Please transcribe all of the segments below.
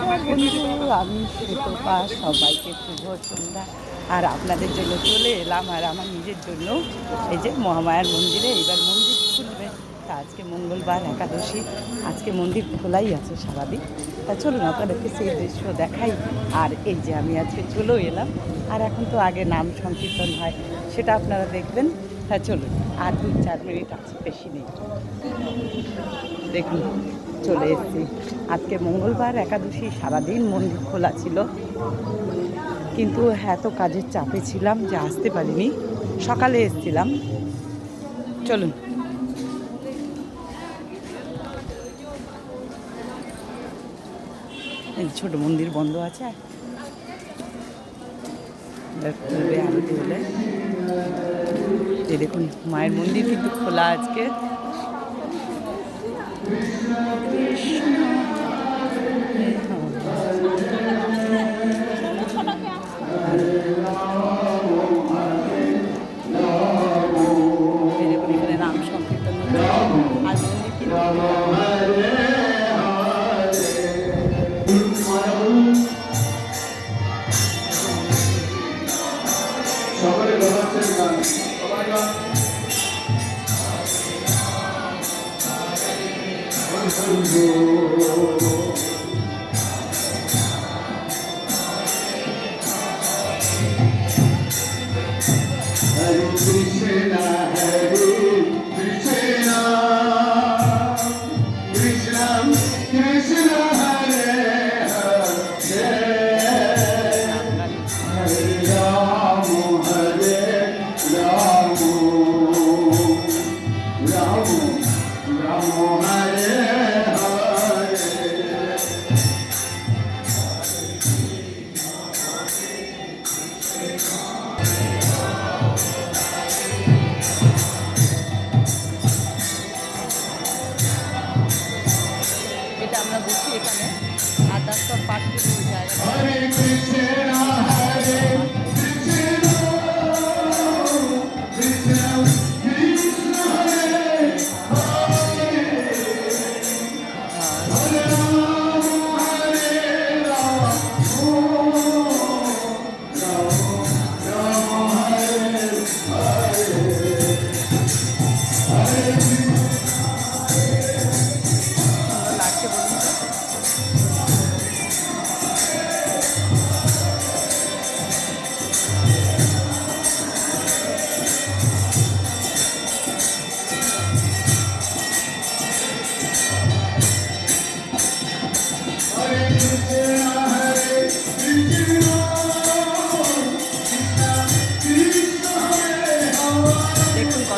নমস্কার বন্ধু আমি সুতপা সবাইকে শুভ সন্ধ্যা। আর আপনাদের জন্য চলে এলাম, আর আমার নিজের জন্য এই যে মহামায়ার মন্দিরে এবার মন্দির খুলবে। তা আজকে মঙ্গলবার, একাদশী। আজকে মন্দির খোলাই আছে সারাদিন। তা চলুন, আপনাদেরকে সেই দৃশ্য দেখাই। আর এই যে আমি আজকে চলেও এলাম। আর এখন তো আগে নাম সংকীর্তন হয়, সেটা আপনারা দেখবেন। হ্যাঁ চলুন, আর দুই চার মিনিট আছে বেশি নেই। দেখুন। চলে এসেছি। আজকে মঙ্গলবার, একাদশী, সারাদিন মন্দির খোলা ছিল। কিন্তু এত কাজের চাপে ছিলাম যে আসতে পারিনি। সকালে এসেছিলাম। চলুন। এই ছোট মন্দির বন্ধ আছে। দেখুন, মায়ের মন্দির কিন্তু খোলা আজকে এই দেখুন এখানে নাম সংকীর্তন হচ্ছে আর মন্দির কিন্তু সকলে গলাচ্ছেন গান সবাই গান। Senhor. আমরা বসি এখানে আর তার সব Hare Krishna,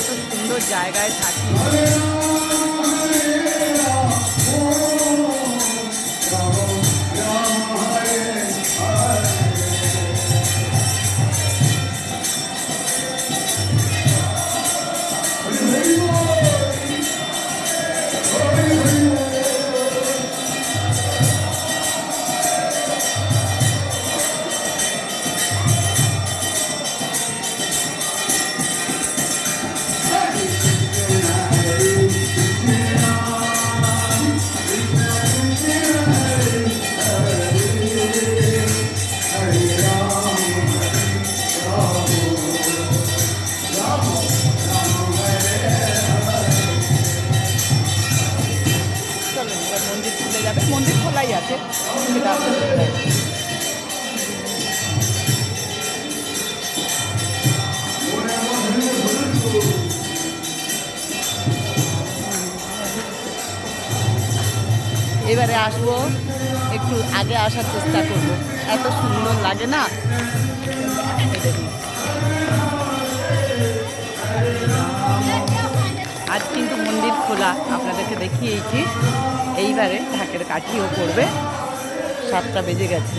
কত সুন্দর জায়গায় থাকি। আছে। এবারে আসব একটু আগে আসার চেষ্টা করব। এত সুন্দর লাগে না? আজ কিন্তু মন্দির খোলা আপনাদেরকে দেখিয়েছি। এইবারে ঢাকের কাঠিও পড়বে। সাতটা বেজে গেছে।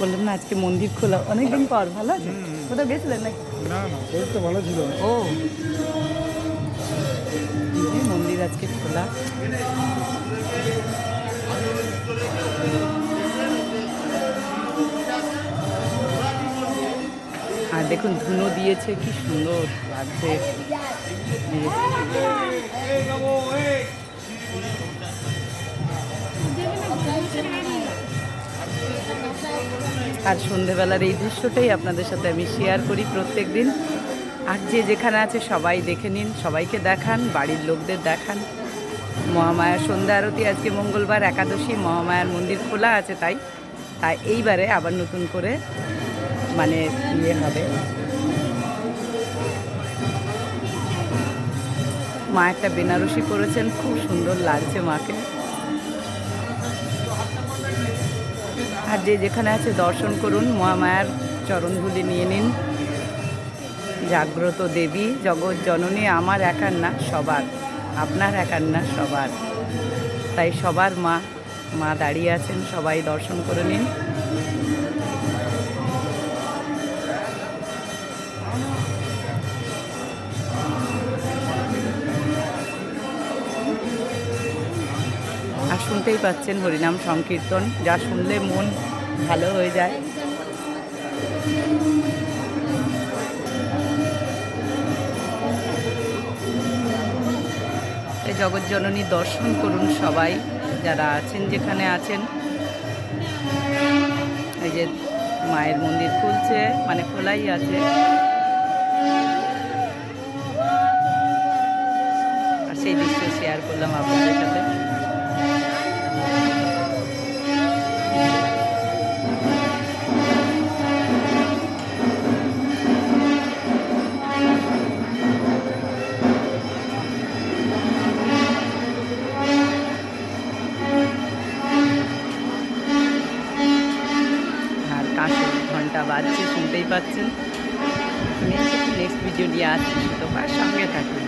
বললাম না আজকে মন্দির খোলা। অনেকদিন পর ভালো আছে? কোথাও গেছিলেন নাকি? না না ভালো ছিল। ও। মন্দির আজকে খোলা। আর দেখুন, ধুনো দিয়েছে, কি সুন্দর লাগছে। আর সন্ধেবেলার এই দৃশ্যটাই আপনাদের সাথে আমি শেয়ার করি প্রত্যেক দিন আর যে যেখানে আছে সবাই দেখে নিন, সবাইকে দেখান, বাড়ির লোকদের দেখান। মহামায়ার সন্ধ্যা আরতি আজকে মঙ্গলবার, একাদশী, মহামায়ার মন্দির খোলা আছে তাই। তাই এইবারে আবার নতুন করে মানে ইয়ে হবে। মা একটা বেনারসি করেছেন খুব সুন্দর লাগছে মাকে। আর যে যেখানে আছে দর্শন করুন, মহামায়ার চরণগুলি নিয়ে নিন। জাগ্রত দেবী, জগৎ জননী, আমার একার না, সবার। আপনার একার না সবার। তাই সবার মা মা দাঁড়িয়ে আছেন, সবাই দর্শন করে নিন। আর শুনতেই পাচ্ছেন হরিনাম সংকীর্তন, যা শুনলে মন ভালো হয়ে যায়। জগৎজননী দর্শন করুন সবাই, যারা আছেন, যেখানে আছেন। এই যে মায়ের মন্দির খুলছে মানে খোলাই আছে। আর সেই দৃশ্য শেয়ার করলাম আপনাদের সাথে। বাজছে শুনতেই পাচ্ছেন। নেক্সট ভিডিও নিয়ে আসছি তো সঙ্গে থাকুন